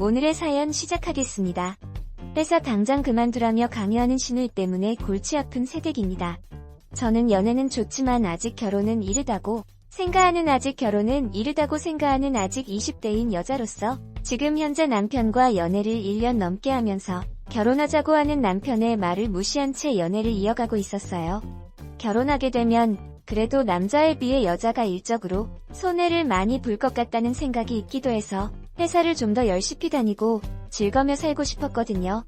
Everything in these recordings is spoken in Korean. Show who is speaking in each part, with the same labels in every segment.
Speaker 1: 오늘의 사연 시작하겠습니다. 회사 당장 그만두라며 강요하는 신우이 때문에 골치 아픈 새댁입니다. 저는 연애는 좋지만 아직 결혼은 이르다고 생각하는 아직 결혼은 이르다고 생각하는 아직 20대인 여자로서 지금 현재 남편과 연애를 1년 넘게 하면서 결혼하자고 하는 남편의 말을 무시한 채 연애를 이어가고 있었어요. 결혼하게 되면 그래도 남자에 비해 여자가 일적으로 손해를 많이 볼 것 같다는 생각이 있기도 해서 회사를 좀 더 열심히 다니고 즐거며 살고 싶었거든요.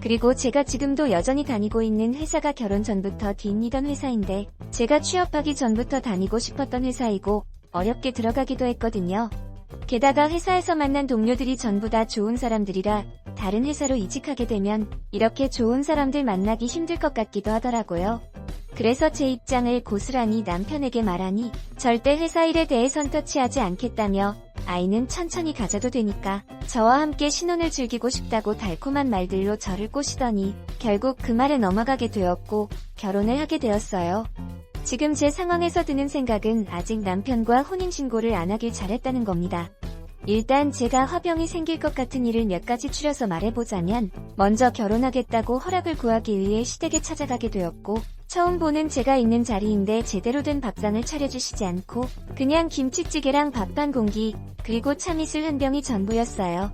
Speaker 1: 그리고 제가 지금도 여전히 다니고 있는 회사가 결혼 전부터 뒷이던 회사인데 제가 취업하기 전부터 다니고 싶었던 회사이고 어렵게 들어가기도 했거든요. 게다가 회사에서 만난 동료들이 전부 다 좋은 사람들이라 다른 회사로 이직하게 되면 이렇게 좋은 사람들 만나기 힘들 것 같기도 하더라고요. 그래서 제 입장을 고스란히 남편에게 말하니 절대 회사 일에 대해 선 터치하지 않겠다며 아이는 천천히 가져도 되니까 저와 함께 신혼을 즐기고 싶다고 달콤한 말들로 저를 꼬시더니 결국 그 말에 넘어가게 되었고 결혼을 하게 되었어요. 지금 제 상황에서 드는 생각은 아직 남편과 혼인신고를 안 하길 잘했다는 겁니다. 일단 제가 화병이 생길 것 같은 일을 몇 가지 추려서 말해보자면 먼저 결혼하겠다고 허락을 구하기 위해 시댁에 찾아가게 되었고 처음 보는 제가 있는 자리인데 제대로 된 밥상을 차려주시지 않고 그냥 김치찌개랑 밥한 공기 그리고 참이슬 한 병이 전부였어요.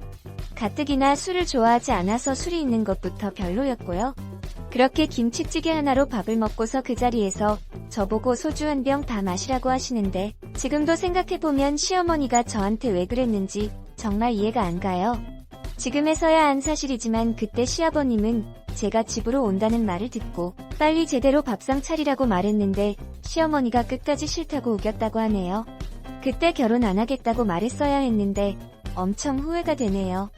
Speaker 1: 가뜩이나 술을 좋아하지 않아서 술이 있는 것부터 별로였고요. 그렇게 김치찌개 하나로 밥을 먹고서 그 자리에서 저보고 소주 한 병 다 마시라고 하시는데 지금도 생각해보면 시어머니가 저한테 왜 그랬는지 정말 이해가 안 가요. 지금에서야 안 사실이지만 그때 시아버님은 제가 집으로 온다는 말을 듣고 빨리 제대로 밥상 차리라고 말했는데 시어머니가 끝까지 싫다고 우겼다고 하네요. 그때 결혼 안 하겠다고 말했어야 했는데 엄청 후회가 되네요.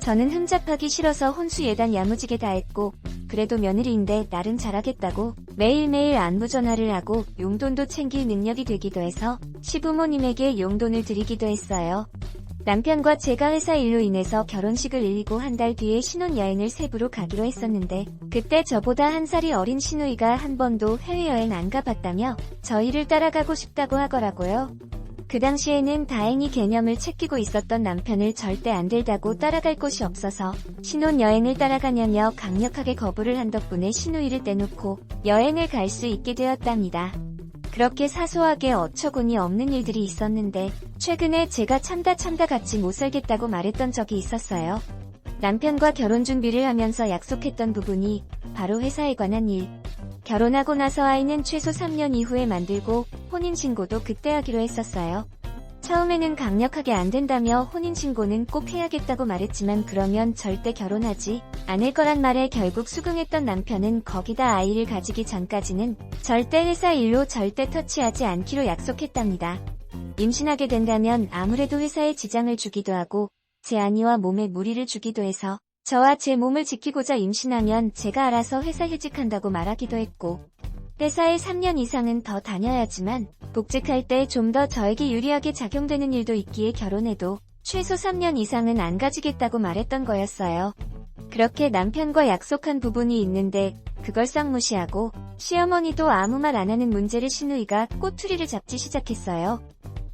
Speaker 1: 저는 흠잡하기 싫어서 혼수 예단 야무지게 다 했고 그래도 며느리인데 나름 잘하겠다고 매일매일 안부 전화를 하고 용돈도 챙길 능력이 되기도 해서 시부모님에게 용돈을 드리기도 했어요. 남편과 제가 회사 일로 인해서 결혼식을 일리고 한 달 뒤에 신혼여행을 세부로 가기로 했었는데 그때 저보다 한 살이 어린 신우이가 한 번도 해외여행 안 가봤다며 저희를 따라가고 싶다고 하더라고요. 그 당시에는 다행히 개념을 챙기고 있었던 남편을 절대 안 된다고 따라갈 곳이 없어서 신혼여행을 따라가냐며 강력하게 거부를 한 덕분에 신우이를 떼놓고 여행을 갈 수 있게 되었답니다. 그렇게 사소하게 어처구니 없는 일들이 있었는데 최근에 제가 참다 참다 같이 못 살겠다고 말했던 적이 있었어요. 남편과 결혼 준비를 하면서 약속했던 부분이 바로 회사에 관한 일. 결혼하고 나서 아이는 최소 3년 이후에 만들고 혼인신고도 그때 하기로 했었어요. 처음에는 강력하게 안 된다며 혼인신고는 꼭 해야겠다고 말했지만 그러면 절대 결혼하지 않을 거란 말에 결국 수긍했던 남편은 거기다 아이를 가지기 전까지는 절대 회사 일로 절대 터치하지 않기로 약속했답니다. 임신하게 된다면 아무래도 회사에 지장을 주기도 하고 제 아니와 몸에 무리를 주기도 해서 저와 제 몸을 지키고자 임신하면 제가 알아서 회사 휴직한다고 말하기도 했고 회사에 3년 이상은 더 다녀야지만 복직할 때 좀 더 저에게 유리하게 작용되는 일도 있기에 결혼해도 최소 3년 이상은 안 가지겠다고 말했던 거였어요. 그렇게 남편과 약속한 부분이 있는데 그걸 싹 무시하고 시어머니도 아무 말 안 하는 문제를 신우이가 꼬투리를 잡지 시작했어요.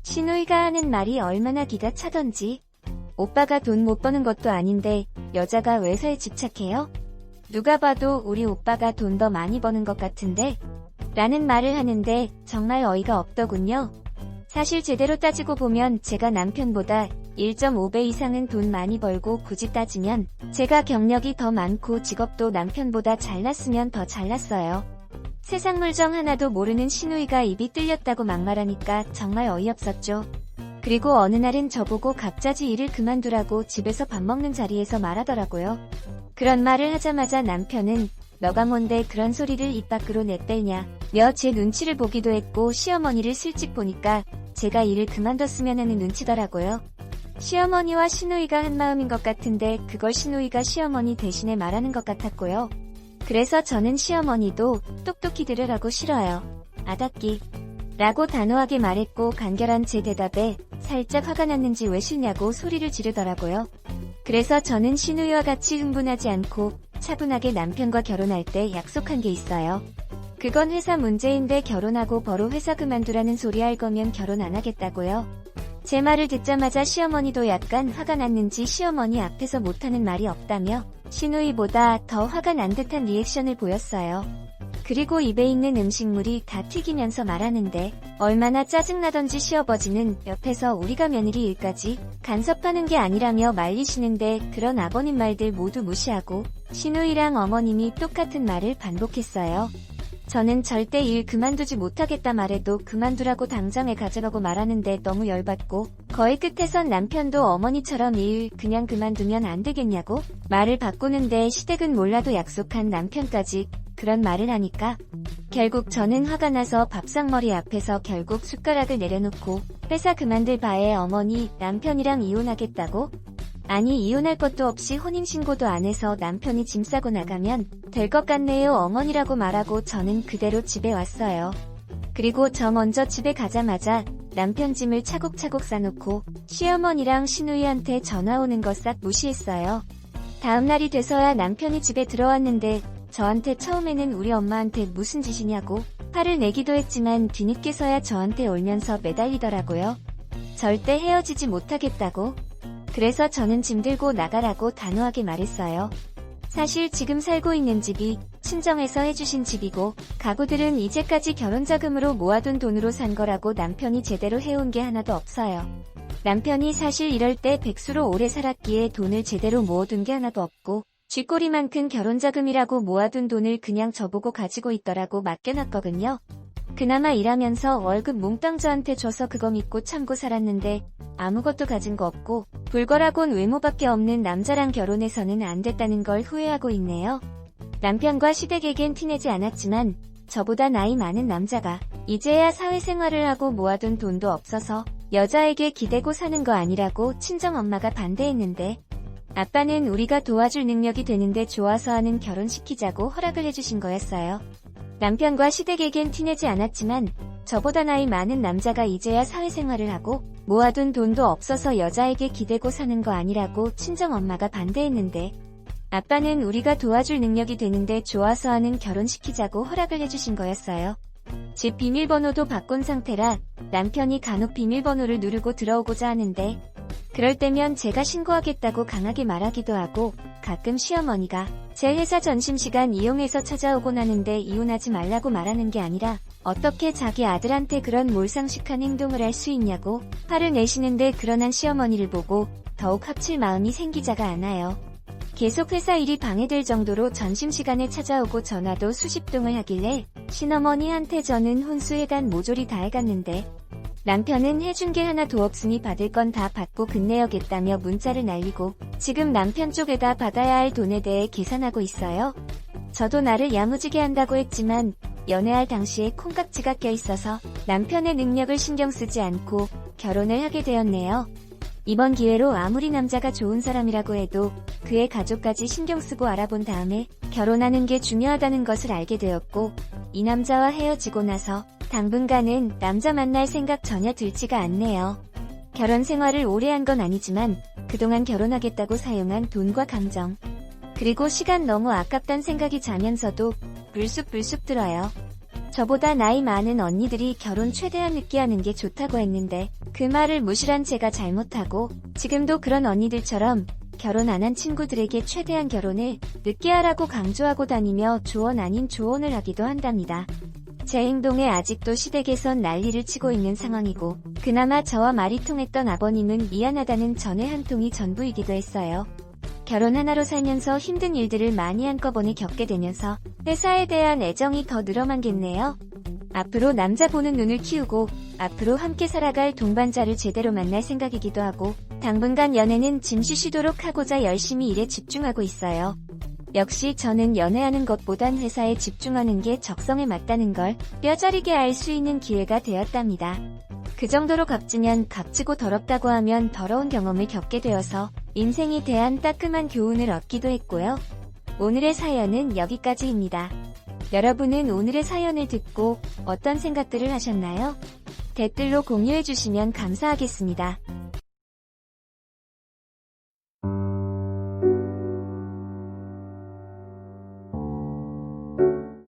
Speaker 1: 신우이가 하는 말이 얼마나 기가 차던지 오빠가 돈 못 버는 것도 아닌데 여자가 회사에 집착해요? 누가 봐도 우리 오빠가 돈 더 많이 버는 것 같은데? 라는 말을 하는데 정말 어이가 없더군요. 사실 제대로 따지고 보면 제가 남편보다 1.5배 이상은 돈 많이 벌고 굳이 따지면 제가 경력이 더 많고 직업도 남편보다 잘났으면 더 잘났어요. 세상 물정 하나도 모르는 신우이가 입이 뚫렸다고 막말하니까 정말 어이없었죠. 그리고 어느 날은 저보고 갑자기 일을 그만두라고 집에서 밥 먹는 자리에서 말하더라고요. 그런 말을 하자마자 남편은 너가 뭔데 그런 소리를 입 밖으로 내빼냐 며 제 눈치를 보기도 했고 시어머니를 슬찍 보니까 제가 일을 그만뒀으면 하는 눈치더라고요. 시어머니와 신우이가 한 마음인 것 같은데 그걸 신우이가 시어머니 대신에 말하는 것 같았고요. 그래서 저는 시어머니도 똑똑히 들으라고 싫어요. 아닫기. 라고 단호하게 말했고 간결한 제 대답에 살짝 화가 났는지 왜 싫냐고 소리를 지르더라고요. 그래서 저는 신우이와 같이 흥분하지 않고 차분하게 남편과 결혼할 때 약속한 게 있어요. 그건 회사 문제인데 결혼하고 바로 회사 그만두라는 소리 할 거면 결혼 안 하겠다고요. 제 말을 듣자마자 시어머니도 약간 화가 났는지 시어머니 앞에서 못하는 말이 없다며 시누이보다 더 화가 난 듯한 리액션을 보였어요. 그리고 입에 있는 음식물이 다 튀기면서 말하는데 얼마나 짜증나던지 시어버지는 옆에서 우리가 며느리 일까지 간섭하는 게 아니라며 말리시는데 그런 아버님 말들 모두 무시하고 시누이랑 어머님이 똑같은 말을 반복했어요. 저는 절대 일 그만두지 못하겠다 말해도 그만두라고 당장에 가져가고 말하는데 너무 열받고 거의 끝에선 남편도 어머니처럼 일 그냥 그만두면 안 되겠냐고 말을 바꾸는데 시댁은 몰라도 약속한 남편까지 그런 말을 하니까 결국 저는 화가 나서 밥상머리 앞에서 결국 숟가락을 내려놓고 회사 그만둘 바에 어머니 남편이랑 이혼하겠다고 아니 이혼할 것도 없이 혼인신고도 안 해서 남편이 짐 싸고 나가면 될 것 같네요 어머니라고 말하고 저는 그대로 집에 왔어요. 그리고 저 먼저 집에 가자마자 남편 짐을 차곡차곡 싸놓고 시어머니랑 시누이한테 전화 오는 거 싹 무시했어요. 다음 날이 돼서야 남편이 집에 들어왔는데 저한테 처음에는 우리 엄마한테 무슨 짓이냐고 화를 내기도 했지만 뒤늦게서야 저한테 울면서 매달리더라고요. 절대 헤어지지 못하겠다고. 그래서 저는 짐 들고 나가라고 단호하게 말했어요. 사실 지금 살고 있는 집이 친정에서 해주신 집이고 가구들은 이제까지 결혼 자금으로 모아둔 돈으로 산 거라고 남편이 제대로 해온 게 하나도 없어요. 남편이 사실 이럴 때 백수로 오래 살았기에 돈을 제대로 모아둔 게 하나도 없고 쥐꼬리만큼 결혼 자금이라고 모아둔 돈을 그냥 저보고 가지고 있더라고 맡겨놨거든요. 그나마 일하면서 월급 몽땅 저한테 줘서 그거 믿고 참고 살았는데 아무것도 가진 거 없고 불거라곤 외모밖에 없는 남자랑 결혼해서는 안 됐다는 걸 후회하고 있네요. 남편과 시댁에겐 티내지 않았지만 저보다 나이 많은 남자가 이제야 사회생활을 하고 모아둔 돈도 없어서 여자에게 기대고 사는 거 아니라고 친정엄마가 반대했는데 아빠는 우리가 도와줄 능력이 되는데 좋아서 하는 결혼시키자고 허락을 해주신 거였어요. 남편과 시댁에겐 티내지 않았지만 저보다 나이 많은 남자가 이제야 사회생활을 하고 모아둔 돈도 없어서 여자에게 기대고 사는 거 아니라고 친정엄마가 반대했는데 아빠는 우리가 도와줄 능력이 되는데 좋아서 하는 결혼시키자고 허락을 해주신 거였어요. 집 비밀번호도 바꾼 상태라 남편이 간혹 비밀번호를 누르고 들어오고자 하는데 그럴 때면 제가 신고하겠다고 강하게 말하기도 하고 가끔 시어머니가 제 회사 점심시간 이용해서 찾아오곤 하는데 이혼하지 말라고 말하는 게 아니라 어떻게 자기 아들한테 그런 몰상식한 행동을 할 수 있냐고 화를 내시는데 그러한 시어머니를 보고 더욱 합칠 마음이 생기자가 않아요. 계속 회사 일이 방해될 정도로 점심시간에 찾아오고 전화도 수십 통을 하길래 신어머니한테 저는 혼수해간 모조리 다 해갔는데 남편은 해준 게 하나도 없으니 받을 건 다 받고 끝내야겠다며 문자를 날리고 지금 남편 쪽에다 받아야 할 돈에 대해 계산하고 있어요. 저도 나를 야무지게 한다고 했지만 연애할 당시에 콩깍지가 껴 있어서 남편의 능력을 신경 쓰지 않고 결혼을 하게 되었네요. 이번 기회로 아무리 남자가 좋은 사람이라고 해도 그의 가족까지 신경 쓰고 알아본 다음에 결혼하는 게 중요하다는 것을 알게 되었고 이 남자와 헤어지고 나서 당분간은 남자 만날 생각 전혀 들지가 않네요. 결혼 생활을 오래 한 건 아니지만 그동안 결혼하겠다고 사용한 돈과 감정 그리고 시간 너무 아깝단 생각이 자면서도 불쑥불쑥 들어요. 저보다 나이 많은 언니들이 결혼 최대한 늦게 하는 게 좋다고 했는데 그 말을 무시한 제가 잘못하고 지금도 그런 언니들처럼 결혼 안 한 친구들에게 최대한 결혼을 늦게 하라고 강조하고 다니며 조언 아닌 조언을 하기도 한답니다. 제 행동에 아직도 시댁에선 난리를 치고 있는 상황이고 그나마 저와 말이 통했던 아버님은 미안하다는 전의 한 통이 전부이기도 했어요. 결혼 하나로 살면서 힘든 일들을 많이 한꺼번에 겪게 되면서 회사에 대한 애정이 더 늘어만겠네요. 앞으로 남자 보는 눈을 키우고 앞으로 함께 살아갈 동반자를 제대로 만날 생각이기도 하고 당분간 연애는 짐 쉬시도록 하고자 열심히 일에 집중하고 있어요. 역시 저는 연애하는 것보단 회사에 집중하는 게 적성에 맞다는 걸 뼈저리게 알 수 있는 기회가 되었답니다. 그 정도로 값지면 값지고 더럽다고 하면 더러운 경험을 겪게 되어서 인생에 대한 따끔한 교훈을 얻기도 했고요. 오늘의 사연은 여기까지입니다. 여러분은 오늘의 사연을 듣고 어떤 생각들을 하셨나요? 댓글로 공유해주시면 감사하겠습니다.